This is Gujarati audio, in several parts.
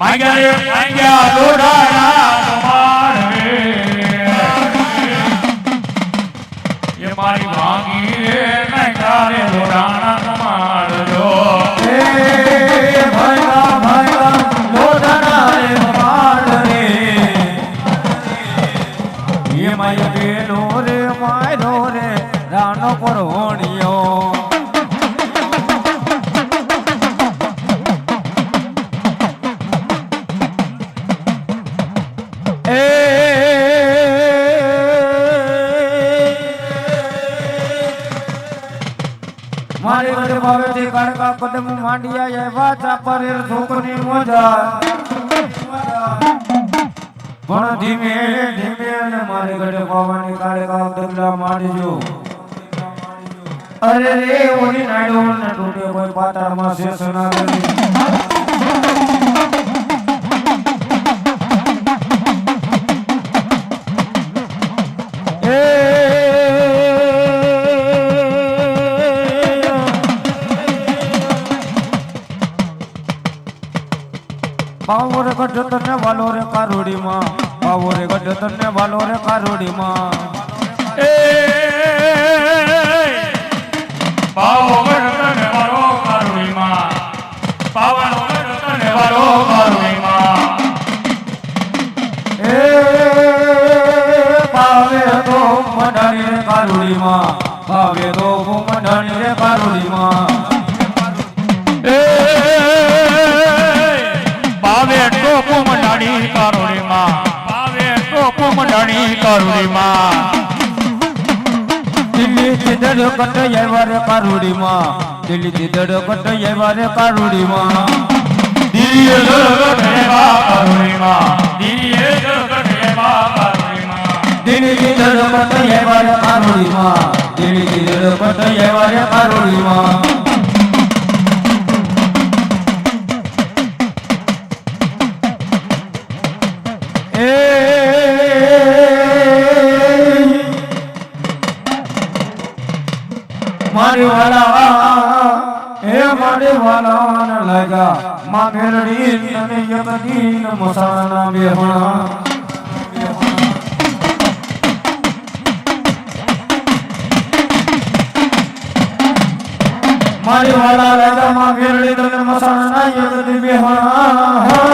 માંગ્યા માંગ્યા એ મારી ભાંગી રે માંગ્યા રે લોઢાના તમાર જો હે ભૈલા ભૈલા રે માળ રે એ માય બેલો રે માયરો રે રાનો પરહોણિયો મારી ઘરે ભાવેથી કાળકા કદમ માંડિયા એ વાચા પરેર છોકરી મોજા. પણ ધીમે ધીમે અને મારે ગઢ પાવાની કાળકા કદમલા માંડજો. અરે રે ઓની નાડો ને ટૂટે કોઈ પાતાળમાં શેષ ના કરી. બાવો રે ગઢ તને વાલો રે કારોડીમાં. બાવો રે ગઢ તને વાલો રે કારોડીમાં. એ પાવો ગઢને વારો કારુણીમાં પાવાનો વાલો કારોડી માં એ પાવે તો મઢાણી રે કારોડીમાં. પાવે તો મઢાણી રે કારોડીમાં. એ ટોપો મંડાણી કારુણીમાં. પાવે ટોપો મંડાણી કારુણીમાં. દિલ્હી થી દડ કટ આવ્યા રે કારોડીમાં દિલ્હી દડ કટ આવ્યા રે કારોડીમાં દિલ્હી ગઢેવા કારુણીમાં. દિલ્હી ગઢેવા કારુણીમાં. દિલ્હી થી દડ કટ આવ્યા રે કારોડીમાં દિલ્હી દડ કટ આવ્યા રે કારોડીમાં વાલા ન લાગા માં મેરડી તને એક દીન મસાણા બેહણા. મારી વાલા લાગા માં મેરડી તને મસાણા એક બેહણા.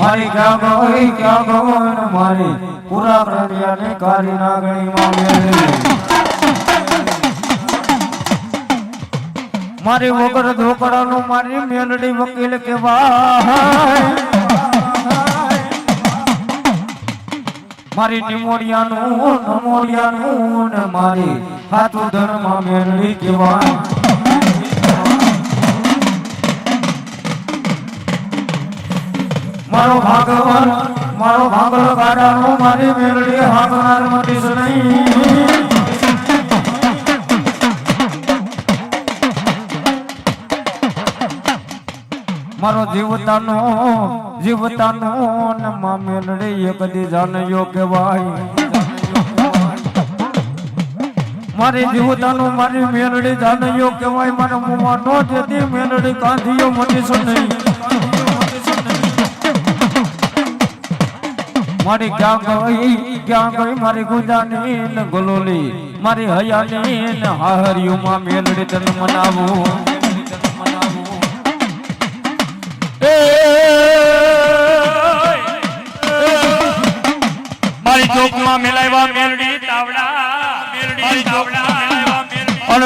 મારી ક્યાં ગઈ ક્યાં ગવન મારી પૂરા પ્રણ્યાને કારી નાગણી માં મેળવી મારી વગર ધોકડાનું મારી મેલડી વકીલ કેવાય મારી નિમોડિયાનું નમોડિયાનું ને મારી હાથું ધર્મ મેલડી કેવાય મારો ભાગવાન મારો ભાગલો ગાડાનો મારી મેલડી હાથનાર મટીશ નહીં. મારો જીવતાનો જીવતાનો ને મા મેલડી એક દી જાણ્યો કહેવાય. મારી જીવતાનો, મારી મેલડી જાણ્યો કહેવાય. મારા મુમાં નો જેથી મેલડી કાંધીઓ મટીશ નહીં મારી ક્યાં ગઈ ક્યાં ગઈ મારી ગુજાની ને ગોલોલી. મારી હયાની ને હાહરિયુમાં મેલડી તને મનાવું.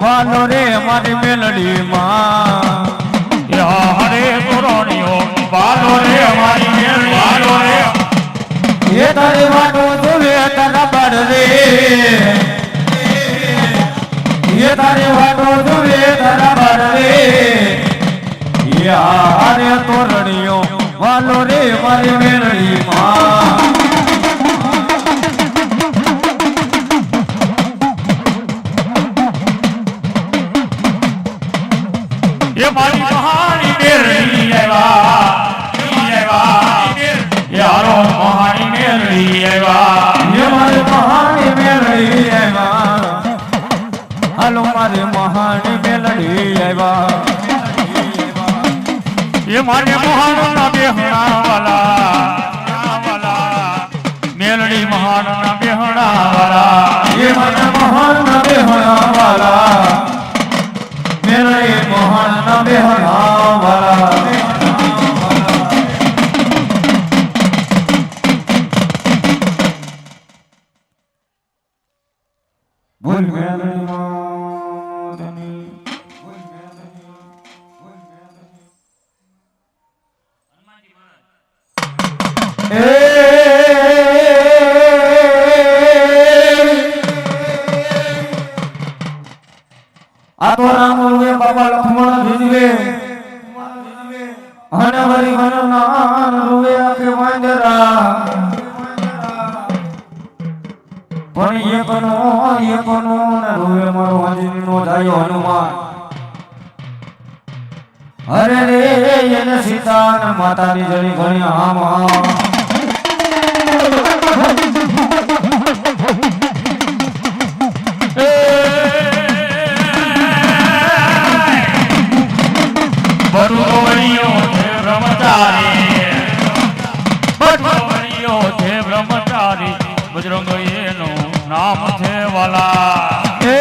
વાલો રે મારી મેલડી માં હરે રે મેલડી. રે એ તારી વાટો જોવે તારા બળ રે. એ તારી વાતો જુએ તારા બારવે યાર તોરણીઓ વાલો રે મારી મેળડી એ મારે મહાનના બેહણા વાલા મેલડી મહાનના બેહણા વાલા એ મને મહાન બેહણા વાલા મેલડી મહાન બેહણા વાલા પણ એકનો એકનો રૂએ મારો અંજનીનો થયો હનુમાન. અરે રે, એને સીતા ને માતાની જણી ઘણી આમ આમ. બજરંગ નામ છે વાલા એ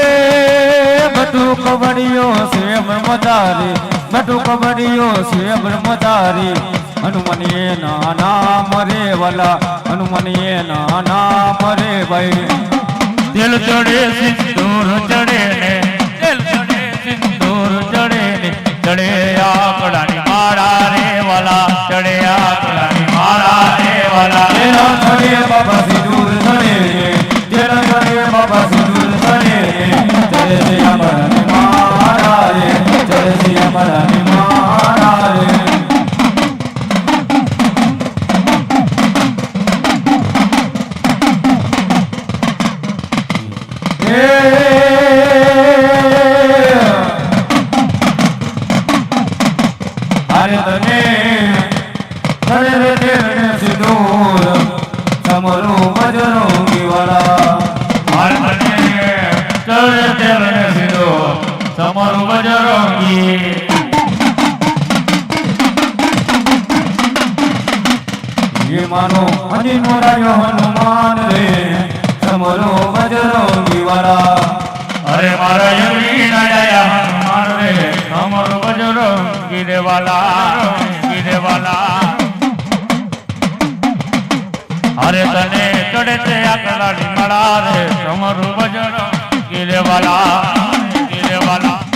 બધું કબડીઓ છે બ્રહ્મચારી બધું કબડીઓ છે બ્રહ્મચારી હનુમનીએ ના મરે વાલા હનુમનીએ ના મરે ભાઈ. દિલ ચડે સિંદૂર ચડે ને અરે તને અરે રે. તેરને સિંદૂર બોલો વજરો વિવાળા અરે મારા યમી નાયા હનુમાન રે અમર વજરો ગિરેવાલા ગિરેવાલા અરે તને ચડે તે આકલાડી મળા રે સમર વજરો ગિરેવાલા ગીરેવાલા